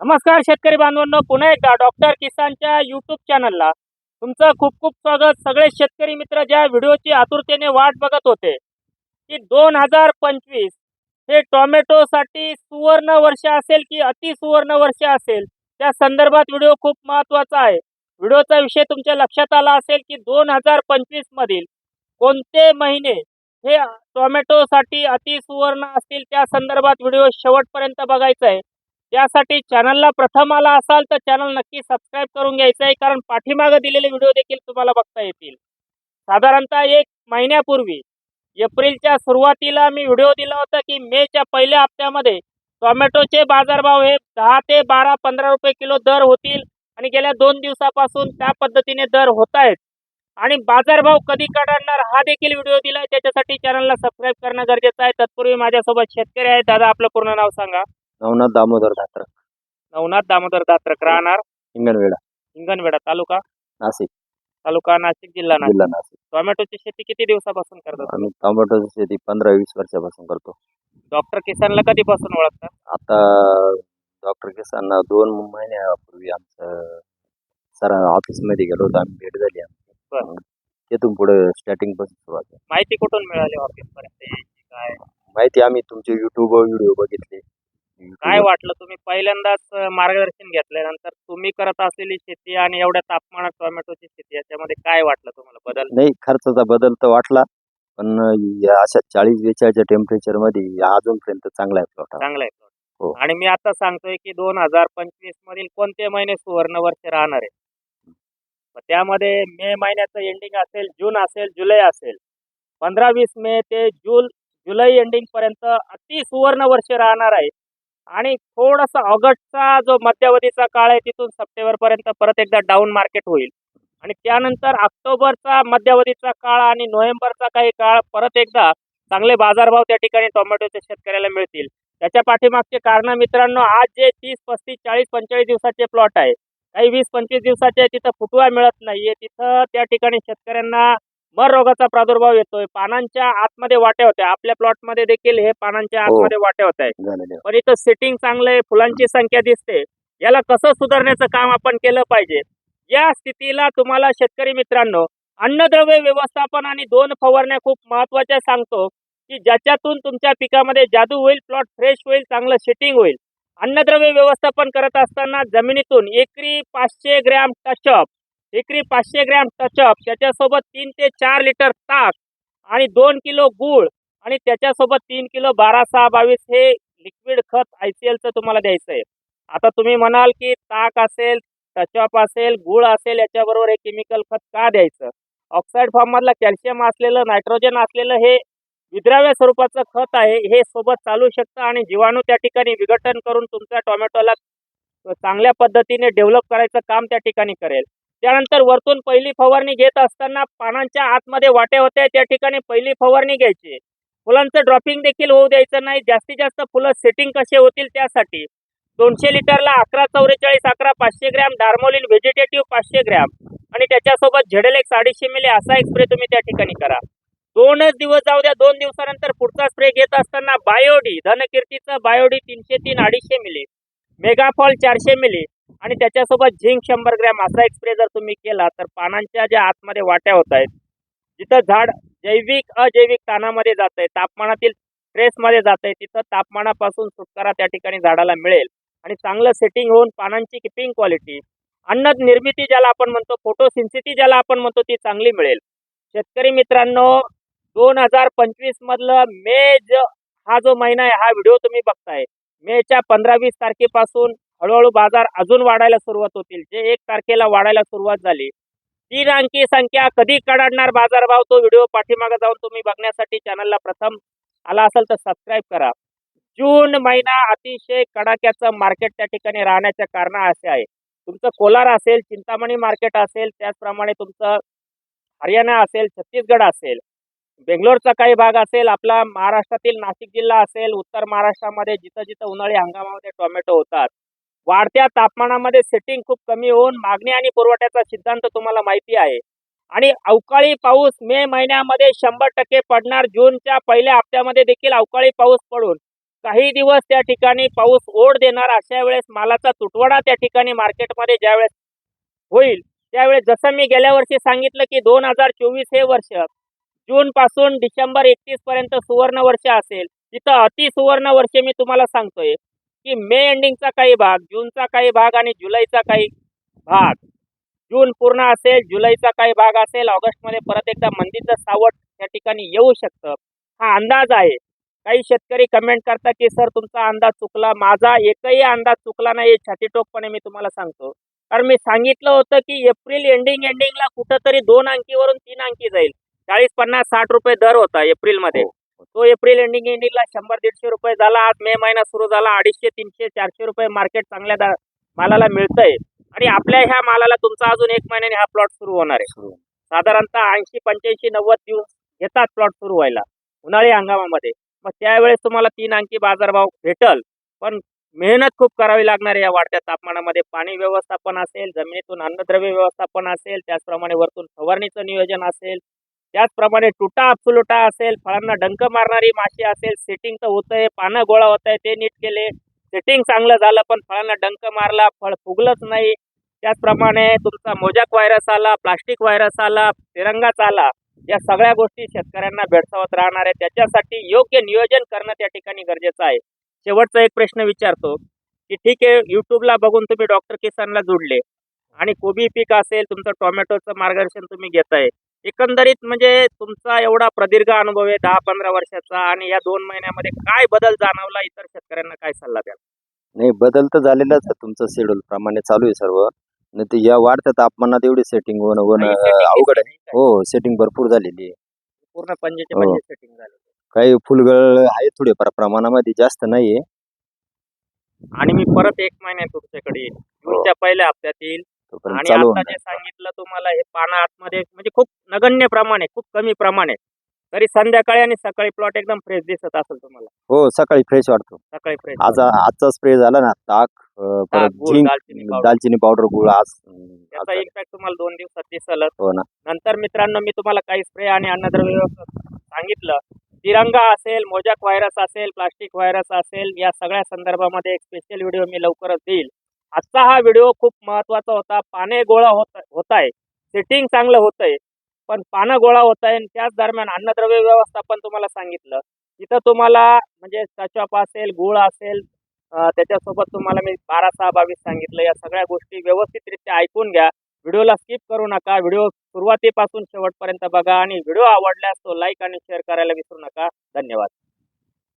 नमस्कार शेतकरी बांधवांनो पुन्हा एकदा डॉक्टर किसानच्या यूट्यूब चॅनलला तुमचं खूप खूप स्वागत. सगळे शेतकरी मित्र ज्या व्हिडिओची आतुरतेने वाट बघत होते की दोन हजार पंचवीस हे टोमॅटोसाठी सुवर्ण वर्ष असेल की अति सुवर्ण वर्ष असेल त्या संदर्भात व्हिडिओ खूप महत्त्वाचा आहे. व्हिडिओचा विषय तुमच्या लक्षात आला असेल की दोन हजार पंचवीसमधील कोणते महिने हे टोमॅटोसाठी अति सुवर्ण असतील त्या संदर्भात व्हिडिओ शेवटपर्यंत बघायचा आहे. त्यासाठी चॅनलला प्रथम आला असाल तर चॅनल नक्की सबस्क्राईब करून घ्यायचं आहे. कारण पाठीमागं दिलेले व्हिडिओ देखील तुम्हाला बघता येतील. साधारणतः एक महिन्यापूर्वी एप्रिलच्या सुरुवातीला मी व्हिडिओ दिला होता की मेच्या पहिल्या हप्त्यामध्ये टोमॅटोचे बाजारभाव हे दहा ते बारा पंधरा रुपये किलो दर होतील आणि गेल्या दोन दिवसापासून त्या पद्धतीने दर होत आहेत. आणि बाजारभाव कधी काढणार हा देखील व्हिडिओ दिला त्याच्यासाठी चॅनलला सबस्क्राईब करणं गरजेचं आहे. तत्पूर्वी माझ्यासोबत शेतकरी आहेत. दादा आपलं पूर्ण नाव सांगा. नवनाथ दामोदर धात्र नवनाथ दामोदर दात्रक राहणार? हिंगणवेडा. हिंगणवेढा तालुका? नाशिक. तालुका नाशिक जिल्हा नाशिक. जिल्हा नाशिक. टोमॅटोची शेती किती दिवसापासून करतात? आम्ही टोमॅटोची शेती पंधरा वीस वर्षापासून करतो. डॉक्टर किसानला कधीपासून ओळखतात? आता डॉक्टर किसांना दोन महिन्यापूर्वी आमचं सर ऑफिसमध्ये गेलो होतो. आम्ही भेट झाली बरं. आमची तिथून पुढे स्टार्टिंगपासून सुरुवात. माहिती कुठून मिळाली ऑफिस पर्यंत यायची काय? माहिती आम्ही तुमचे युट्यूब व्हिडिओ बघितले. काय वाटलं? तुम्ही पहिल्यांदाच मार्गदर्शन घेतल्यानंतर तुम्ही करत असलेली शेती आणि एवढ्या तापमानात टोमॅटोची शेती याच्यामध्ये काय वाटलं तुम्हाला बदल? नाही खर्चाचा बदल तर वाटला. पण अशा चाळीस बेचाळीसच्या टेम्परेचरमध्ये अजूनपर्यंत चांगला आहे प्लॉट चांगला आहे हो. आणि मी आता सांगतोय की दोन हजार पंचवीस मधील कोणते महिने सुवर्ण वर्ष राहणार आहे मग त्यामध्ये मे महिन्याचं एंडिंग असेल जून असेल जुलै असेल. पंधरा वीस मे ते जून जुलै एंडिंग पर्यंत अति सुवर्ण वर्ष राहणार आहे. आणि थोडासा ऑगस्टचा जो मध्यावधीचा काळ आहे तिथून सप्टेंबर पर्यंत परत एकदा डाऊन मार्केट होईल. आणि त्यानंतर ऑक्टोबरचा मध्यावधीचा काळ आणि नोव्हेंबरचा काही काळ परत एकदा चांगले बाजारभाव त्या ठिकाणी टोमॅटोच्या शेतकऱ्याला मिळतील. त्याच्या पाठीमागचे कारण मित्रांनो आज जे तीस पस्तीस चाळीस पंचेचाळीस दिवसाचे प्लॉट आहे काही वीस पंचवीस दिवसाचे तिथं फुटवा मिळत नाहीये. तिथं त्या ठिकाणी शेतकऱ्यांना मर रोगाचा प्रादुर्भाव येतोय. पानांच्या आतमध्ये वाट्या होत्या. आपल्या प्लॉटमध्ये देखील हे पानांच्या हो. आतमध्ये वाट्या होत आहेत आहे. पण इथं सेटिंग चांगलं आहे फुलांची संख्या दिसते. याला कसं सुधारण्याचं काम आपण केलं पाहिजे? या स्थितीला तुम्हाला शेतकरी मित्रांनो अन्नद्रव्य व्यवस्थापन आणि दोन फवारण्या खूप महत्त्वाच्या सांगतो की ज्याच्यातून तुमच्या पिकामध्ये जादू होईल प्लॉट फ्रेश होईल चांगलं सेटिंग होईल. अन्नद्रव्य व्यवस्थापन करत असताना जमिनीतून एकरी पाचशे ग्रॅम टचअप एकरी पाचशे ग्रॅम टचअप त्याच्यासोबत तीन ते चार लिटर ताक आणि दोन किलो गूळ आणि त्याच्यासोबत तीन किलो बारा सहा बावीस हे लिक्विड खत आय सी एलचं तुम्हाला द्यायचं आहे. आता तुम्ही म्हणाल की ताक असेल टचअप असेल गुळ असेल याच्याबरोबर हे केमिकल खत का द्यायचं? ऑक्साईड फॉर्ममधलं कॅल्शियम असलेलं नायट्रोजन असलेलं हे विद्राव्य स्वरूपाचं खत आहे हे सोबत चालू शकतं आणि जीवाणू त्या ठिकाणी विघटन करून तुमच्या टोमॅटोला चांगल्या पद्धतीने डेव्हलप करायचं काम त्या ठिकाणी करेल. त्यानंतर वरतून पहिली फवारणी घेत असताना पानांच्या आतमध्ये वाटे होते त्या ठिकाणी पहिली फवारणी घ्यायची. फुलांचं ड्रॉपिंग देखील होऊ द्यायचं नाही. जास्तीत जास्त फुलं सेटिंग कसे होतील त्यासाठी दोनशे लिटरला अकरा चौवेचाळीस अकरा पाचशे ग्रॅम डार्मोलिन व्हेजिटेटिव्ह पाचशे ग्रॅम आणि त्याच्यासोबत झेडेलेक्स अडीचशे मिली असा एक स्प्रे तुम्ही त्या ठिकाणी करा. दोनच दिवस जाऊ द्या. दोन दिवसानंतर पुढचा स्प्रे घेत असताना बायोडी धनकीर्तीचं बायोडी तीनशे तीन अडीचशे मिली. मेगाफॉल चारशे मिली. आणि त्याच्यासोबत झिंक शंभर ग्रॅम असा एक स्प्रे जर तुम्ही केला तर पानांच्या ज्या आतमध्ये वाट्या होत आहेत जिथं झाड जैविक अजैविक ताणामध्ये जात आहे तापमानातील स्ट्रेसमध्ये जात आहे तिथं तापमानापासून सुटकारा त्या ठिकाणी झाडाला मिळेल. आणि चांगलं सेटिंग होऊन पानांची किपिंग क्वालिटी अन्न निर्मिती ज्याला आपण म्हणतो फोटोसिन्सिटी ज्याला आपण म्हणतो ती चांगली मिळेल. शेतकरी मित्रांनो दोन हजार पंचवीस मधलं मे ज हा जो महिना आहे हा व्हिडिओ तुम्ही बघताय. मेच्या पंधरा वीस तारखेपासून हळूहळू बाजार अजून वाढायला सुरुवात होतील. जे एक तारखेला वाढायला सुरुवात झाली तीन अंकी संख्या कधी कडाडणार बाजारभाव तो व्हिडिओ पाठीमागे जाऊन तुम्ही बघण्यासाठी चॅनलला प्रथम आला असेल तर सबस्क्राईब करा. जून महिना अतिशय कडाक्याचं मार्केट त्या ठिकाणी राहण्याच्या कारण असे आहे. तुमचं कोलार असेल चिंतामणी मार्केट असेल त्याचप्रमाणे तुमचं हरियाणा असेल छत्तीसगड असेल बेंगलोरचा काही भाग असेल आपला महाराष्ट्रातील नाशिक जिल्हा असेल उत्तर महाराष्ट्रामध्ये जिथं जिथं उन्हाळी हंगामामध्ये टोमॅटो होतात. वाढत्या तापमानामध्ये सेटिंग खूप कमी होऊन मागणी आणि पुरवठ्याचा सिद्धांत तुम्हाला माहिती आहे. आणि अवकाळी पाऊस मे महिन्यामध्ये शंभर टक्के पडणार जूनच्या पहिल्या हप्त्यामध्ये देखील अवकाळी पाऊस पडून काही दिवस त्या ठिकाणी पाऊस ओढ देणार अशा वेळेस मालाचा तुटवडा त्या ठिकाणी मार्केटमध्ये ज्यावेळेस होईल त्यावेळेस जसं मी गेल्या वर्षी सांगितलं की दोन हजार चोवीस हे वर्ष जून पासून डिसेंबर एकतीस पर्यंत सुवर्ण वर्ष असेल. तिथं अति सुवर्ण वर्ष मी तुम्हाला सांगतोय. की मे एंडिंगचा काही भाग जूनचा काही भाग आणि जुलैचा काही भाग. जून पूर्ण असेल जुलैचा काही भाग असेल ऑगस्टमध्ये परत एकदा मंदीचं सावट त्या ठिकाणी येऊ शकतं. हा अंदाज आहे. काही शेतकरी कमेंट करतात की सर तुमचा अंदाज चुकला. माझा एकही अंदाज चुकला नाही. छातीटोकपणे मी तुम्हाला सांगतो. कारण मी सांगितलं होतं की एप्रिल एंडिंग एंडिंगला कुठंतरी दोन अंकीवरून तीन अंकी जाईल. चाळीस पन्नास साठ रुपये दर होता एप्रिलमध्ये. हो. तो एप्रिल एंडिंग एंडिंगला शंभर दीडशे रुपये झाला. आज मे महिना सुरू झाला. अडीचशे तीनशे चारशे रुपये मार्केट चांगल्या मालाला मिळतंय. आणि आपल्या ह्या मालाला तुमचा अजून एक महिन्याने हा प्लॉट सुरू होणार आहे. साधारणतः ऐंशी पंच्याऐंशी नव्वद दिवस घेतात प्लॉट सुरू व्हायला. उन्हाळी हंगामामध्ये. मग त्यावेळेस तुम्हाला तीन अंकी बाजारभाव भेटल. पण मेहनत खूप करावी लागणार आहे या वाढत्या तापमानामध्ये. पाणी व्यवस्थापन असेल जमिनीतून अन्नद्रव्य व्यवस्थापन असेल त्याचप्रमाणे वरतून फवारणीचं नियोजन असेल त्याचप्रमाणे तुटा अप्सुलुटा असेल फळांना डंक मारणारी माशी असेल सेटिंग तर होतंय पानं गोळा होत आहे ते नीट केले. सेटिंग चांगलं झालं पण फळांना डंक मारला फळ फुगलंच नाही. त्याचप्रमाणे तुमचा मोजाक व्हायरस आला प्लास्टिक व्हायरस आला तिरंगाच आला. या सगळ्या गोष्टी शेतकऱ्यांना भेडसावत राहणार आहे त्याच्यासाठी योग्य नियोजन करणं त्या ठिकाणी गरजेचं आहे. शेवटचा एक प्रश्न विचारतो की ठीक आहे युट्यूबला बघून तुम्ही डॉक्टर किसानला जोडले. आणि कोबी पीक असेल तुमचं टोमॅटोचं मार्गदर्शन तुम्ही घेताय. एकंदरीत म्हणजे तुमचा एवढा प्रदीर्घ अनुभव आहे दहा पंधरा वर्षाचा आणि या दोन महिन्यामध्ये काय बदल जाणवला? इतर शेतकऱ्यांना काय सल्ला द्याल? नाही बदल तर झालेलाच आहे तुमचं शेड्यूल प्रमाणे चालू आहे सर्व. नाही तर या वाढत्या तापमानात एवढी सेटिंग होणं होणं अवघड आहे. हो सेटिंग भरपूर झालेली आहे? पूर्ण पंजेचे हो. पंजे सेटिंग झाले काही फुलगळ आहे थोडेफार प्रमाणामध्ये जास्त नाहीये. आणि मी परत एक महिन्यात तुमच्याकडे येईल जूनच्या पहिल्या हप्त्यात येईल आणि चालू आता होणार जे सांगितलं तुम्हाला हे पानं आतमध्ये म्हणजे खूप नगण्य प्रमाणे खूप कमी प्रमाणे तरी संध्याकाळी आणि सकाळी प्लॉट एकदम फ्रेश दिसत असेल तुम्हाला. हो सकाळी फ्रेश वाटतो. सकाळी फ्रेश आज आजचा स्प्रे झाला ना ताक अं, परत गुळ, झिंक दालचिनी पावडर गुळ आज त्याचा आज- इम्पॅक्ट तुम्हाला दोन दिवसात दिसलच. हो ना. नंतर मित्रांनो मी तुम्हाला काही स्प्रे आणि अन्नद्रव्य सांगितलं. तिरंगा असेल मोजाक व्हायरस असेल प्लास्टिक व्हायरस असेल या सगळ्या संदर्भामध्ये एक स्पेशल व्हिडिओ मी लवकरच देईल. आजचा हा व्हिडिओ खूप महत्त्वाचा होता. पाने गोळा होत होत आहे सेटिंग चांगलं होतंय. पण पानं गोळा होत आहे त्याच दरम्यान अन्नद्रव्य व्यवस्थापन तुम्हाला सांगितलं. तिथं तुम्हाला म्हणजे सचॉप असेल गुळ असेल त्याच्यासोबत तुम्हाला मी बारा सहा बावीस सांगितलं. या सगळ्या गोष्टी व्यवस्थितरित्या ऐकून घ्या. व्हिडिओला स्किप करू नका. व्हिडिओ सुरुवातीपासून शेवटपर्यंत बघा आणि व्हिडिओ आवडल्यास तो लाईक आणि शेअर करायला विसरू नका. धन्यवाद.